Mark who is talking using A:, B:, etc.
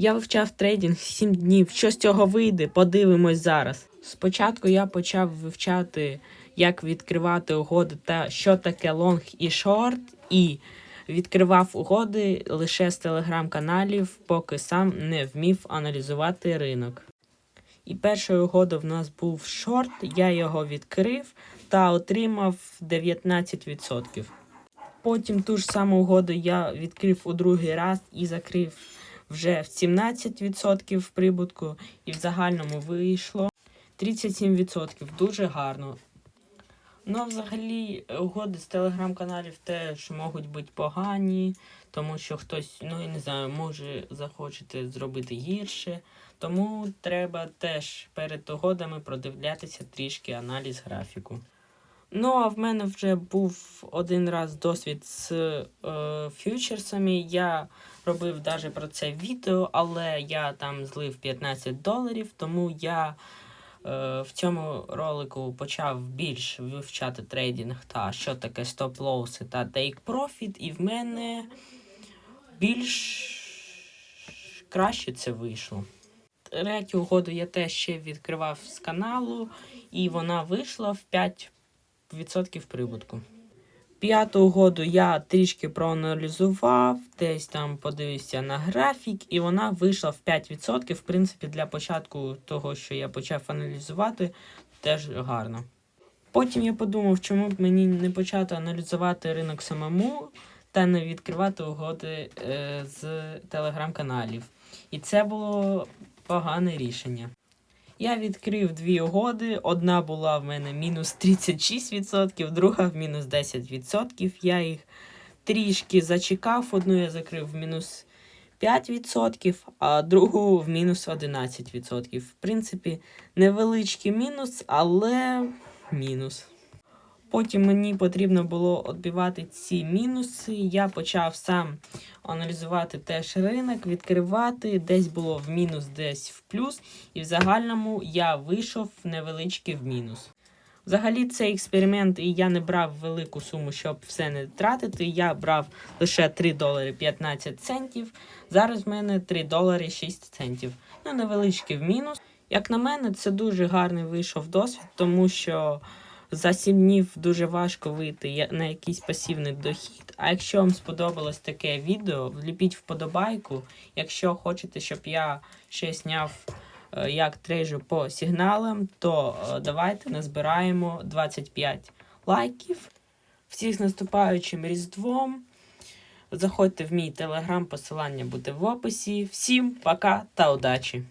A: Я вивчав трейдинг 7 днів. Що з цього вийде? Подивимось зараз. Спочатку я почав вивчати, як відкривати угоди та що таке лонг і шорт, і відкривав угоди лише з телеграм-каналів, поки сам не вмів аналізувати ринок. І першою угодою в нас був шорт, я його відкрив та отримав 19%. Потім ту ж саму угоду я відкрив у другий раз і закрив вже в 17% прибутку, і в загальному вийшло 37%. Дуже гарно. Ну, взагалі, угоди з телеграм-каналів теж можуть бути погані, тому що хтось, ну я не знаю, може захочете зробити гірше. Тому треба теж перед угодами продивлятися трішки аналіз графіку. Ну, а в мене вже був один раз досвід з е, фьючерсами. Я робив навіть про це відео, але я там злив 15 доларів, тому я е, в цьому ролику почав більш вивчати трейдинг та що таке стоп-лоуси та take profit, і в мене більш краще це вийшло. Третю угоду я теж ще відкривав з каналу, і вона вийшла в 5% прибутку. П'яту угоду я трішки проаналізував, десь там подивився на графік, і вона вийшла в 5%. В принципі, для початку того, що я почав аналізувати, теж гарно. Потім я подумав, чому б мені не почати аналізувати ринок самому та не відкривати угоди е, з телеграм-каналів. І це було погане рішення. Я відкрив дві угоди. Одна була в мене мінус 36%, друга в мінус 10%. Я їх трішки зачекав. Одну я закрив в мінус 5%, а другу в мінус 11%. В принципі, невеличкий мінус, але мінус. Потім мені потрібно було відбивати ці мінуси. Я почав сам аналізувати теж ринок, відкривати. Десь було в мінус, десь в плюс. І в загальному я вийшов невеличкий в мінус. Взагалі, цей експеримент, і я не брав велику суму, щоб все не тратити. Я брав лише 3 долари 15 центів. Зараз в мене 3 долари 6 центів. Ну, невеличкий в мінус. Як на мене, це дуже гарний вийшов досвід, тому що за 7 днів дуже важко вийти на якийсь пасивний дохід. А якщо вам сподобалось таке відео, вліпіть вподобайку. Якщо хочете, щоб я ще зняв, е, як трейджу по сигналам, то е, давайте назбираємо 25 лайків. Всіх з наступаючим Різдвом. Заходьте в мій телеграм, посилання буде в описі. Всім пока та удачі!